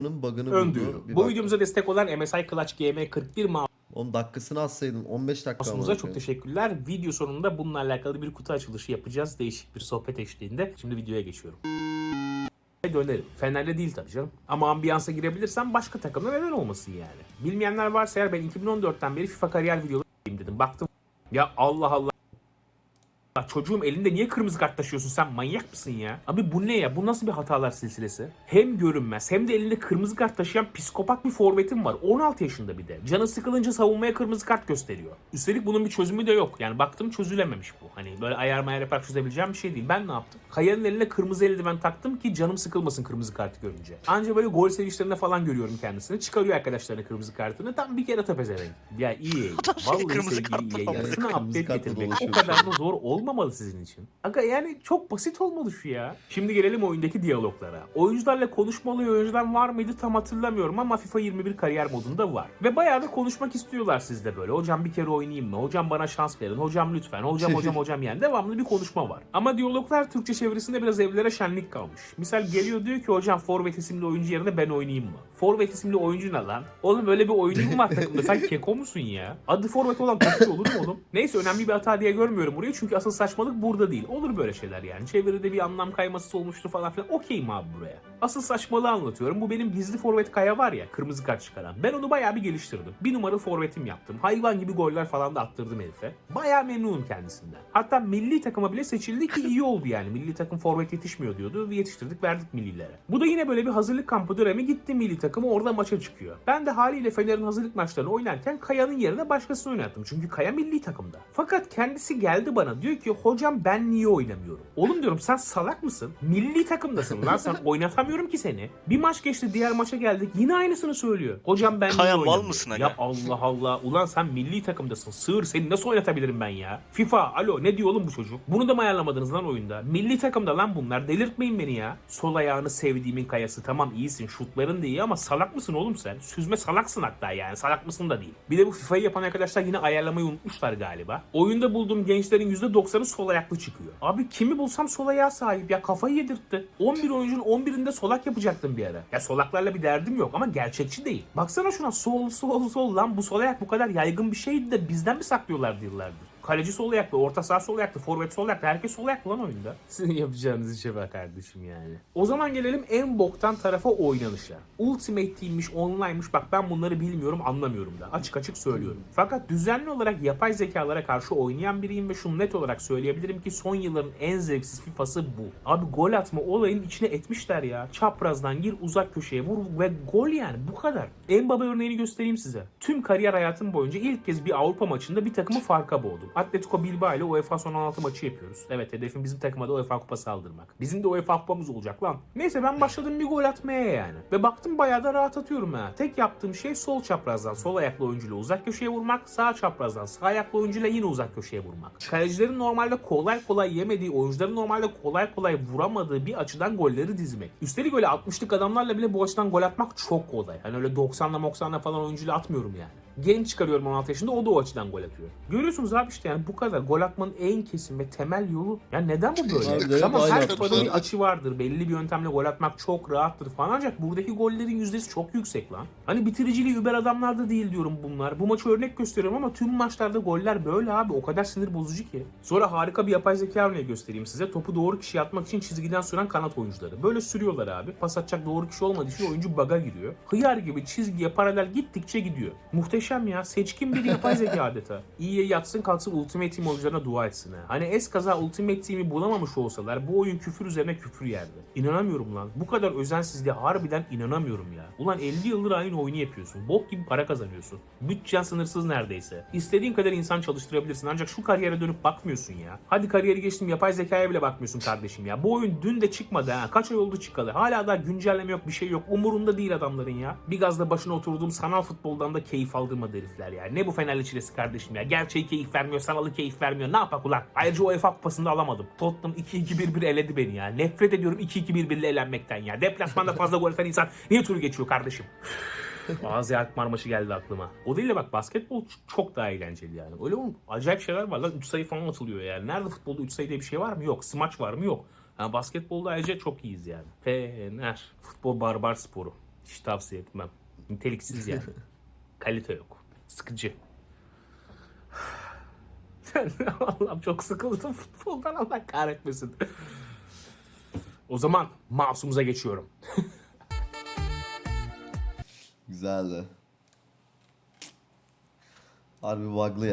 bug'ını ön duyuru. Bu videomuza destek olan MSI Clutch GM41 Onun dakikasını atsaydın 15 dakika ama. çok teşekkürler. Video sonunda bununla alakalı bir kutu açılışı yapacağız. Değişik bir sohbet eşliğinde. Şimdi videoya geçiyorum. Dönerim. Fener'le değil tabii canım. Ama ambiyansa girebilirsem başka takımda neden olmasın yani. Bilmeyenler varsa eğer ben 2014'ten beri FIFA kariyer videoları dedim. Baktım ya Allah Allah. Çocuğum elinde niye kırmızı kart taşıyorsun sen manyak mısın ya? Abi bu ne ya? Bu nasıl bir hatalar silsilesi? Hem görünmez hem de elinde kırmızı kart taşıyan psikopat bir forvetim var. 16 yaşında bir de. Canı sıkılınca savunmaya kırmızı kart gösteriyor. Üstelik bunun bir çözümü de yok. Yani baktım çözülememiş bu. Hani böyle ayar mayar yaparak çözebileceğim bir şey değil. Ben ne yaptım? Kaya'nın eline kırmızı eldiven taktım ki canım sıkılmasın kırmızı kartı görünce. Anca böyle gol sevinçlerinde falan görüyorum kendisini. Çıkarıyor arkadaşlarına kırmızı kartını. Tam bir kere tepezerenk. Ya iyi. Vallahi kırmızı iyi. falan. Yarısına Kırmızı update getirmek. O kadar da zor olmamalı sizin için. Aga yani çok basit olmalı şu ya. Şimdi gelelim oyundaki diyaloglara. Oyuncularla konuşmalı oyuncular var mıydı tam hatırlamıyorum ama FIFA 21 kariyer modunda var. Ve bayağı da konuşmak istiyorlar sizde böyle. Hocam bir kere oynayayım mı? Hocam bana şans verin. Hocam lütfen. Hocam hocam hocam yani devamlı bir konuşma var. Ama diyaloglar Türkçe çevirisinde biraz evlere şenlik kalmış. Misal geliyor diyor ki hocam forvet isimli oyuncu yerine ben oynayayım mı? Forvet isimli oyuncu ne lan? Oğlum böyle bir oyuncu mu var takımda? Sen keko musun ya? Adı forvet olan topçu olur mu oğlum? Neyse önemli bir hata diye görmüyorum burayı çünkü asıl saçmalık burada değil. Olur böyle şeyler yani. Çeviride bir anlam kayması olmuştu falan filan. Okeyim abi buraya. Asıl saçmalığı anlatıyorum. Bu benim gizli forvet kaya var ya kırmızı kart çıkaran. Ben onu bayağı bir geliştirdim. Bir numaralı forvetim yaptım. Hayvan gibi goller falan da attırdım herife. Bayağı memnunum kendisinden. Hatta milli takıma bile seçildi ki iyi oldu yani. Milli takım forvet yetişmiyor diyordu. Yetiştirdik verdik millilere. Bu da yine böyle bir hazırlık kampı dönemi gitti milli takımı orada maça çıkıyor. Ben de haliyle Fener'in hazırlık maçlarını oynarken Kaya'nın yerine başkasını oynattım. Çünkü Kaya milli takımda. Fakat kendisi geldi bana diyor ki hocam ben niye oynamıyorum? Oğlum diyorum sen salak mısın? Milli takımdasın lan sen oynatamıyorum ki seni. Bir maç geçti diğer maça geldik yine aynısını söylüyor. Hocam ben Kaya niye mal mısın Ya aga? Allah Allah ulan sen milli takımdasın. Sığır seni nasıl oynatabilirim ben ya? FIFA alo ne diyor oğlum bu çocuk? Bunu da mı ayarlamadınız lan oyunda? Milli takımda lan bunlar delirtmeyin beni ya. Sol ayağını sevdiğimin kayası tamam iyisin şutların da iyi ama salak mısın oğlum sen? Süzme salaksın hatta yani salak mısın da değil. Bir de bu FIFA'yı yapan arkadaşlar yine ayarlamayı unutmuşlar galiba. Oyunda bulduğum gençlerin %90'ı sol ayaklı çıkıyor. Abi kimi bulsam sol ayağa sahip ya kafayı yedirtti. 11 oyuncunun 11'inde solak yapacaktım bir ara. Ya solaklarla bir derdim yok ama gerçekçi değil. Baksana şuna sol sol sol lan bu sol ayak bu kadar yaygın bir şeydi de bizden mi saklıyorlardı yıllardır? Kaleci sol ayaklı, orta saha sol ayaklı, forvet sol ayaklı. Herkes sol ayaklı lan oyunda. Sizin yapacağınız işe bak kardeşim yani. O zaman gelelim en boktan tarafa oynanışa. Ultimate Team'miş, online'mış. Bak ben bunları bilmiyorum, anlamıyorum da. Açık açık söylüyorum. Fakat düzenli olarak yapay zekalara karşı oynayan biriyim ve şunu net olarak söyleyebilirim ki son yılların en zevksiz FIFA'sı bu. Abi gol atma olayın içine etmişler ya. Çaprazdan gir, uzak köşeye vur ve gol yani bu kadar. En baba örneğini göstereyim size. Tüm kariyer hayatım boyunca ilk kez bir Avrupa maçında bir takımı farka boğdum. Atletico Bilbao ile UEFA son 16 maçı yapıyoruz. Evet hedefim bizim takıma da UEFA kupası aldırmak. Bizim de UEFA kupamız olacak lan. Neyse ben başladım bir gol atmaya yani. Ve baktım bayağı da rahat atıyorum ha. Tek yaptığım şey sol çaprazdan sol ayaklı oyuncuyla uzak köşeye vurmak. Sağ çaprazdan sağ ayaklı oyuncuyla yine uzak köşeye vurmak. Kalecilerin normalde kolay kolay yemediği, oyuncuların normalde kolay kolay vuramadığı bir açıdan golleri dizmek. Üstelik öyle 60'lık adamlarla bile bu açıdan gol atmak çok kolay. Hani öyle 90'la 90'la falan oyuncuyla atmıyorum yani. Genç çıkarıyorum 16 yaşında o da o açıdan gol atıyor. Görüyorsunuz abi işte yani bu kadar. Gol atmanın en kesin ve temel yolu. Ya neden bu böyle? Abi evet, tamam her. FIFA'da bir açı vardır. Belli bir yöntemle gol atmak çok rahattır falan ancak buradaki gollerin yüzdesi çok yüksek lan. Hani bitiriciliği über adamlar da değil diyorum bunlar. Bu maçı örnek gösteriyorum ama tüm maçlarda goller böyle abi. O kadar sinir bozucu ki. Sonra harika bir yapay zeka örneği göstereyim size. Topu doğru kişiye atmak için çizgiden süren kanat oyuncuları. Böyle sürüyorlar abi. Pas atacak doğru kişi olmadığı için oyuncu baga giriyor. Hıyar gibi çizgiye paralel gittikçe gidiyor. Muhteşem ya. Seçkin bir yapay zeka adeta. İyiye yatsın kalksın Ultimate Team oyuncularına dua etsin ha. Hani es kaza Ultimate Team'i bulamamış olsalar bu oyun küfür üzerine küfür yerdi. İnanamıyorum lan. Bu kadar özensizliğe harbiden inanamıyorum ya. Ulan 50 yıldır aynı oyunu yapıyorsun. Bok gibi para kazanıyorsun. Bütçen sınırsız neredeyse. İstediğin kadar insan çalıştırabilirsin ancak şu kariyere dönüp bakmıyorsun ya. Hadi kariyeri geçtim yapay zekaya bile bakmıyorsun kardeşim ya. Bu oyun dün de çıkmadı ha. Kaç ay oldu çıkalı. Hala daha güncelleme yok bir şey yok. Umurunda değil adamların ya. Bir gazda başına oturduğum sanal futboldan da keyif aldırmadı herifler ya. Ne bu Fenerli çilesi kardeşim ya. Gerçeği keyif vermiyor, sanalı keyif vermiyor. Ne yapak ulan? Ayrıca UEFA kupasını da alamadım. Tottenham 2-2-1-1 eledi beni ya. Nefret ediyorum 2-2-1-1 ile elenmekten ya. Deplasmanda fazla gol atan insan niye turu geçiyor kardeşim? Ağzı Alkmaar maçı geldi aklıma. O değil de bak basketbol çok daha eğlenceli yani. Öyle oğlum acayip şeyler var lan 3 sayı falan atılıyor yani. Nerede futbolda 3 sayı diye bir şey var mı? Yok. Smaç var mı? Yok. Ha, basketbolda ayrıca çok iyiyiz yani. Fener. Futbol barbar sporu. Hiç tavsiye etmem. Niteliksiz yani. Kalite yok. Sıkıcı. Allah'ım çok sıkıldım futboldan Allah kahretmesin. O zaman masumuza geçiyorum. Güzeldi. Harbi bug'lı ya.